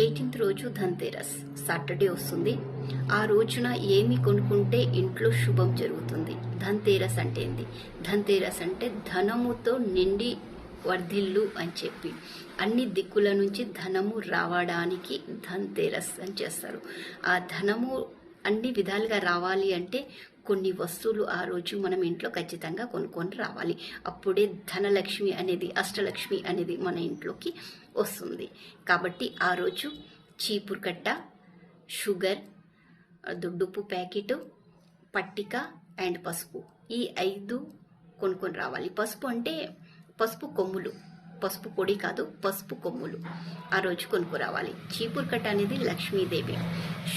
Eighteenth రోజు Dhanteras Saturday వస్తుంది. ఆ రోజున ఏమి కొనుక్కుంటే ఇంట్లో శుభం జరుగుతుంది. ధన్తేరస్ అంటే ఏంది? ధన్తేరస్ అంటే ధనముతో నిండి వర్ధిల్లు అని చెప్పి. అన్ని దిక్కుల నుంచి ధనము రావడానికి ధన్తేరస్ అని చేస్తారు. ఆ ధనము అన్ని విధాలుగా రావాలి అంటే కొన్ని వస్తువులు ఆ రోజు మనం ఇంట్లో ఖచ్చితంగా కొనుక్కొని రావాలి. అప్పుడే ధనలక్ష్మి అనేది అష్టలక్ష్మి అనేది మన ఇంట్లోకి వస్తుంది. కాబట్టి ఆ రోజు చీపురు కట్ట షుగర్ దుడ్డుప్పు ప్యాకెట్ పట్టిక అండ్ పసుపు. ఈ ఐదు కొనుక్కొని రావాలి. పసుపు అంటే పసుపు కొమ్ములు. పసుపు పొడి కాదు పసుపు కొమ్ములు. ఆ రోజు కొనుక్కురావాలి చీపురు కట్ట అనేది లక్ష్మీదేవి.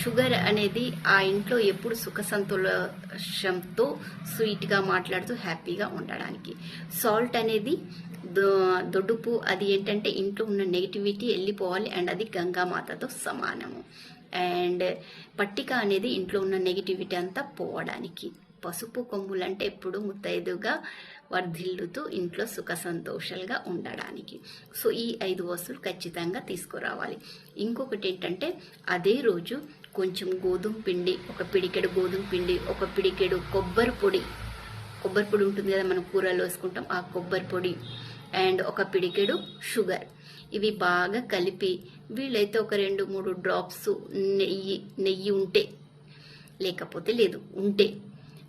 షుగర్ అనేది ఆ ఇంట్లో ఎప్పుడు సుఖ సంతోషంతో స్వీట్గా మాట్లాడుతూ హ్యాపీగా ఉండడానికి. సాల్ట్ అనేది దొ- దొడ్డుపు అది ఏంటంటే ఇంట్లో ఉన్న నెగిటివిటీ వెళ్ళిపోవాలి అండ్ అది గంగామాతతో సమానము. అండ్ పట్టిక అనేది ఇంట్లో ఉన్న నెగిటివిటీ అంతా పోవడానికి. పసుపు కొమ్ములంటే ఎప్పుడు ముత్తైదుగా వర్ధిల్లుతూ ఇంట్లో సుఖ సంతోషాలుగా ఉండడానికి. సో ఈ ఐదు వస్తువులు ఖచ్చితంగా తీసుకురావాలి. ఇంకొకటి ఏంటంటే అదే రోజు కొంచెం గోధుమ పిండి ఒక పిడికెడు గోధుమ పిండి ఒక పిడికెడు కొబ్బరి పొడి. కొబ్బరి పొడి ఉంటుంది కదా మనం కూరలో వేసుకుంటాం. ఆ కొబ్బరి పొడి అండ్ ఒక పిడికెడు షుగర్. ఇవి బాగా కలిపి వీళ్ళైతే ఒక రెండు మూడు డ్రాప్స్ నెయ్యి నెయ్యి ఉంటే లేకపోతే లేదు ఉంటే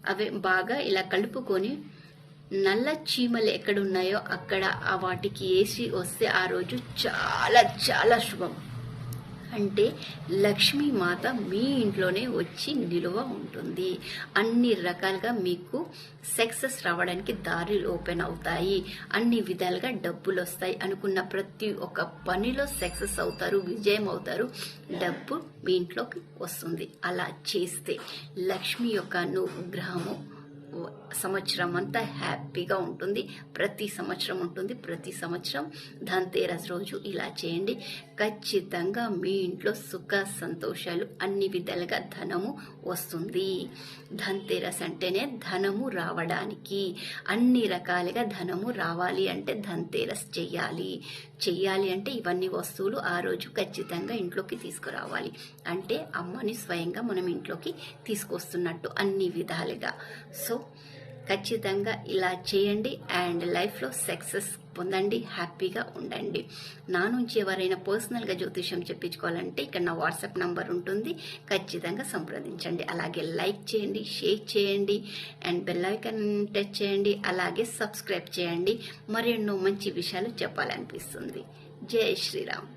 అవి బాగా ఇలా కలుపుకొని నల్ల చీమలు ఎక్కడున్నాయో అక్కడ ఆ వాటికి వేసి వస్తే ఆ రోజు చాలా చాలా శుభం. అంటే లక్ష్మీమాత మీ ఇంట్లోనే వచ్చి నిలువ ఉంటుంది. అన్ని రకాలుగా మీకు సక్సెస్ రావడానికి దారులు ఓపెన్ అవుతాయి. అన్ని విధాలుగా డబ్బులు వస్తాయి అనుకున్న ప్రతి ఒక్క పనిలో సక్సెస్ అవుతారు విజయం అవుతారు. డబ్బు మీ ఇంట్లోకి వస్తుంది. అలా చేస్తే లక్ష్మి యొక్క అనుగ్రహము సంవత్సరం అంతా హ్యాపీగా ఉంటుంది. ప్రతి సంవత్సరం ఉంటుంది. ప్రతి సంవత్సరం ధన్తేరస్ రోజు ఇలా చేయండి. ఖచ్చితంగా మీ ఇంట్లో సుఖ సంతోషాలు అన్ని విధాలుగా ధనము వస్తుంది. ధన్తేరస్ అంటేనే ధనము రావడానికి. అన్ని రకాలుగా ధనము రావాలి అంటే ధన్తేరస్ చేయాలి. చేయాలి అంటే ఇవన్నీ వస్తువులు ఆ రోజు ఖచ్చితంగా ఇంట్లోకి తీసుకురావాలి. అంటే అమ్మని స్వయంగా మనం ఇంట్లోకి తీసుకొస్తున్నట్టు అన్ని విధాలుగా. సో ఖచ్చితంగా ఇలా చేయండి అండ్ లైఫ్లో సక్సెస్ పొందండి హ్యాపీగా ఉండండి. నా నుంచి ఎవరైనా పర్సనల్గా జ్యోతిషం చెప్పించుకోవాలంటే ఇక్కడ నా వాట్సాప్ నంబర్ ఉంటుంది. ఖచ్చితంగా సంప్రదించండి. అలాగే లైక్ చేయండి షేర్ చేయండి అండ్ బెల్ ఐకాన్ టచ్ చేయండి. అలాగే సబ్స్క్రైబ్ చేయండి. మరెన్నో మంచి విషయాలు చెప్పాలనిపిస్తుంది. జై శ్రీరామ్.